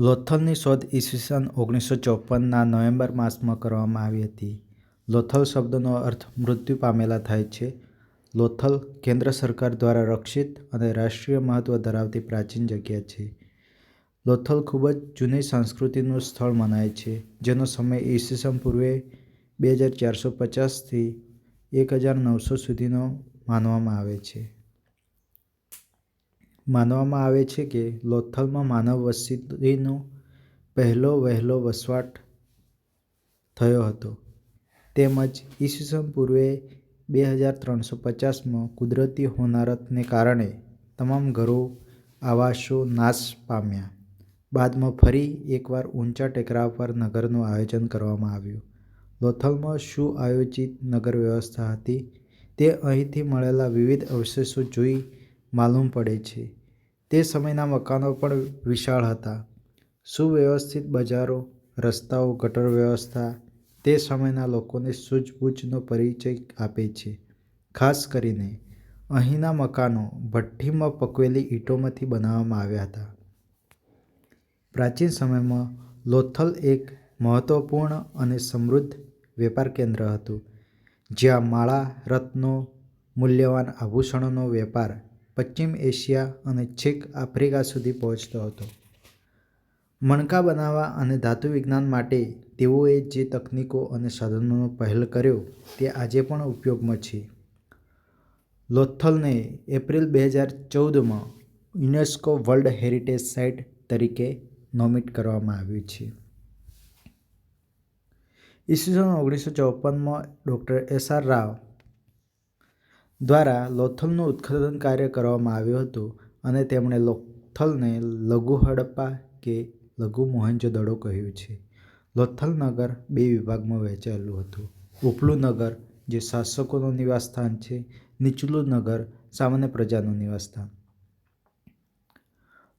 લોથલની શોધ ઈસવીસન ઓગણીસો ચોપનના નવેમ્બર માસમાં કરવામાં આવી હતી. લોથલ શબ્દનો અર્થ મૃત્યુ પામેલા થાય છે. લોથલ કેન્દ્ર સરકાર દ્વારા રક્ષિત અને રાષ્ટ્રીય મહત્ત્વ ધરાવતી પ્રાચીન જગ્યા છે. લોથલ ખૂબ જ જૂની સંસ્કૃતિનું સ્થળ મનાય છે, જેનો સમય ઈસવીસન પૂર્વે બે હજાર ચારસો પચાસથી એક હજાર નવસો સુધીનો માનવામાં આવે છે. માનવામાં આવે છે કે લોથલમાં માનવ વસ્તીનો પહેલો વહેલો વસવાટ થયો હતો, તેમજ ઈસવીસન પૂર્વે બે હજાર ત્રણસો પચાસમાં કુદરતી હોનારતને કારણે તમામ ઘરો, આવાસો નાશ પામ્યા. બાદમાં ફરી એકવાર ઊંચા ટેકરા પર નગરનું આયોજન કરવામાં આવ્યું. લોથલમાં સુઆયોજિત નગર વ્યવસ્થા હતી, તે અહીંથી મળેલા વિવિધ અવશેષો જોઈ માલુમ પડે છે. તે સમયના મકાનો પણ વિશાળ હતા. સુવ્યવસ્થિત બજારો, રસ્તાઓ, ગટર વ્યવસ્થા તે સમયના લોકોને સૂઝબૂછનો પરિચય આપે છે. ખાસ કરીને, અહીંના મકાનો ભઠ્ઠીમાં પકવેલી ઈંટોમાંથી બનાવવામાં આવ્યા હતા. પ્રાચીન સમયમાં લોથલ એક મહત્વપૂર્ણ અને સમૃદ્ધ વેપાર કેન્દ્ર હતું, જ્યાં માળા, રત્નો, મૂલ્યવાન આભૂષણોનો વેપાર પશ્ચિમ એશિયા અને છેક આફ્રિકા સુધી પહોંચતો હતો. મણકા બનાવવા અને ધાતુ વિજ્ઞાન માટે તેઓએ જે તકનીકો અને સાધનોનો પહેલ કર્યો તે આજે પણ ઉપયોગમાં છે. લોથલને એપ્રિલ બે હજાર ચૌદમાં યુનેસ્કો વર્લ્ડ હેરિટેજ સાઇટ તરીકે નોમિટ કરવામાં આવ્યું છે. ઈસવીસન ઓગણીસો ચોપનમાં ડૉક્ટર એસ. આર. રાવ દ્વારા લોથલનું ઉત્ખનન કાર્ય કરવામાં આવ્યું હતું અને તેમણે લોથલને લઘુ હડપ્પા કે લઘુ મોહેંજો-દડો કહ્યું છે. લોથલ નગર બે વિભાગમાં વહેંચાયેલું હતું: ઉપલું નગર, જે શાસકોનું નિવાસસ્થાન છે, નીચલું નગર, સામાન્ય પ્રજાનું નિવાસસ્થાન.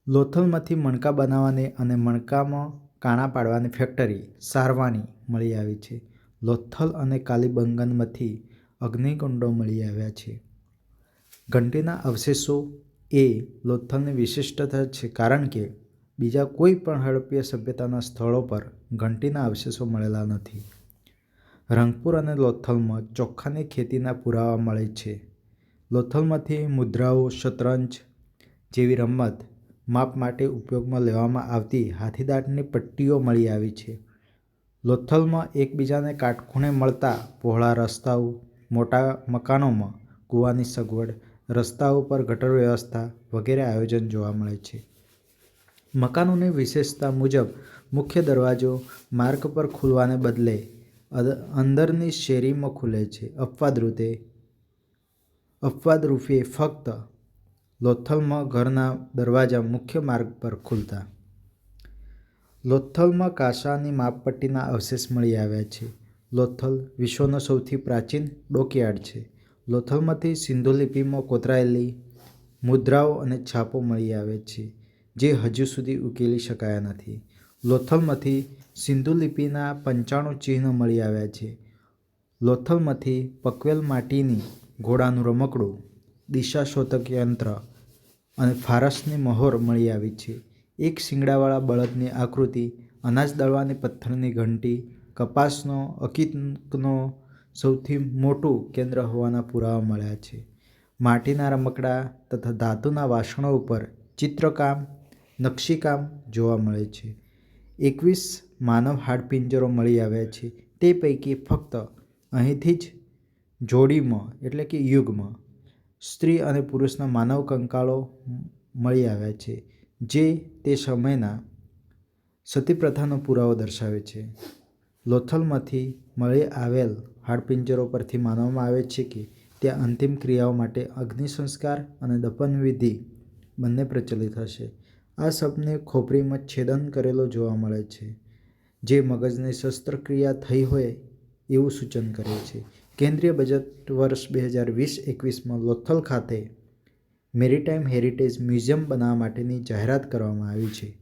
લોથલમાંથી મણકા બનાવવાની અને મણકામાં કાણા પાડવાની ફેક્ટરી સારવાની મળી આવી છે. લોથલ અને કાલીબંગનમાંથી અગ્નિકુંડો મળી આવ્યા છે. ઘંટીના અવશેષો એ લોથલની વિશિષ્ટતા છે કારણ કે બીજા કોઈ પણ હડપ્પીય સભ્યતાના સ્થળો પર ઘંટીના અવશેષો મળેલા નથી. રંગપુર અને લોથલમાં ચોખ્ખાની ખેતીના પુરાવા મળે છે. લોથલમાંથી મુદ્રાઓ, શતરંજ જેવી રમત માપ માટે ઉપયોગમાં લેવામાં આવતી હાથીદાંતની પટ્ટીઓ મળી આવી છે. લોથલમાં એકબીજાને કાટખૂણે મળતા પહોળા રસ્તાઓ, મોટા મકાનોમાં કૂવાની સગવડ, રસ્તાઓ પર ગટર વ્યવસ્થા વગેરે આયોજન જોવા મળે છે. મકાનોની વિશેષતા મુજબ મુખ્ય દરવાજો માર્ગ પર ખુલવાને બદલે અંદરની શેરીમાં ખુલે છે. અપવાદ રૂપે ફક્ત લોથલમાં ઘરના દરવાજા મુખ્ય માર્ગ પર ખુલતા. લોથલમાં કાંસાની માપપટ્ટીના અવશેષ મળી આવ્યા છે. લોથલ વિશ્વનો સૌથી પ્રાચીન ડોકયાર્ડ છે. લોથલમાંથી સિંધુ લિપિમાં કોતરાયેલી મુદ્રાઓ અને છાપો મળી આવે છે, જે હજુ સુધી ઉકેલી શકાયા નથી. લોથલમાંથી સિંધુ લિપિના પંચાણું ચિહ્ન મળી આવ્યા છે. લોથલમાંથી પકવેલ માટીની ઘોડાનું રમકડું, દિશાશોધક યંત્ર અને ફારસની મહોર મળી આવી છે. એક શિંગડાવાળા બળદની આકૃતિ, અનાજ દળવાની પથ્થરની ઘંટી, કપાસનો અકીકનો સૌથી મોટું કેન્દ્ર હોવાના પુરાવા મળ્યા છે. માટીના રમકડાં તથા ધાતુના વાસણો ઉપર ચિત્રકામ, નકશીકામ જોવા મળે છે. એકવીસ માનવ હાડપિંજરો મળી આવ્યા છે. તે પૈકી ફક્ત અહીંથી જ જોડીમાં એટલે કે યુગમાં સ્ત્રી અને પુરુષના માનવ કંકાલો મળી આવ્યા છે, જે તે સમયના સતીપ્રથાનો પુરાવો દર્શાવે છે. લોથલમાંથી મળી આવેલ હાડપિંજરો પરથી માનવામાં આવે છે કે ત્યાં અંતિમ ક્રિયાઓ માટે અગ્નિસંસ્કાર અને દફનવિધિ બંને પ્રચલિત હશે. આ શબને ખોપરીમાં છેદન કરેલો જોવા મળે છે, જે મગજની શસ્ત્રક્રિયા થઈ હોય એવું સૂચન કરે છે. કેન્દ્રીય બજેટ વર્ષ બે હજાર વીસ-એકવીસમાં લોથલ ખાતે મેરીટાઈમ હેરિટેજ મ્યુઝિયમ બનાવવા માટેની જાહેરાત કરવામાં આવી છે.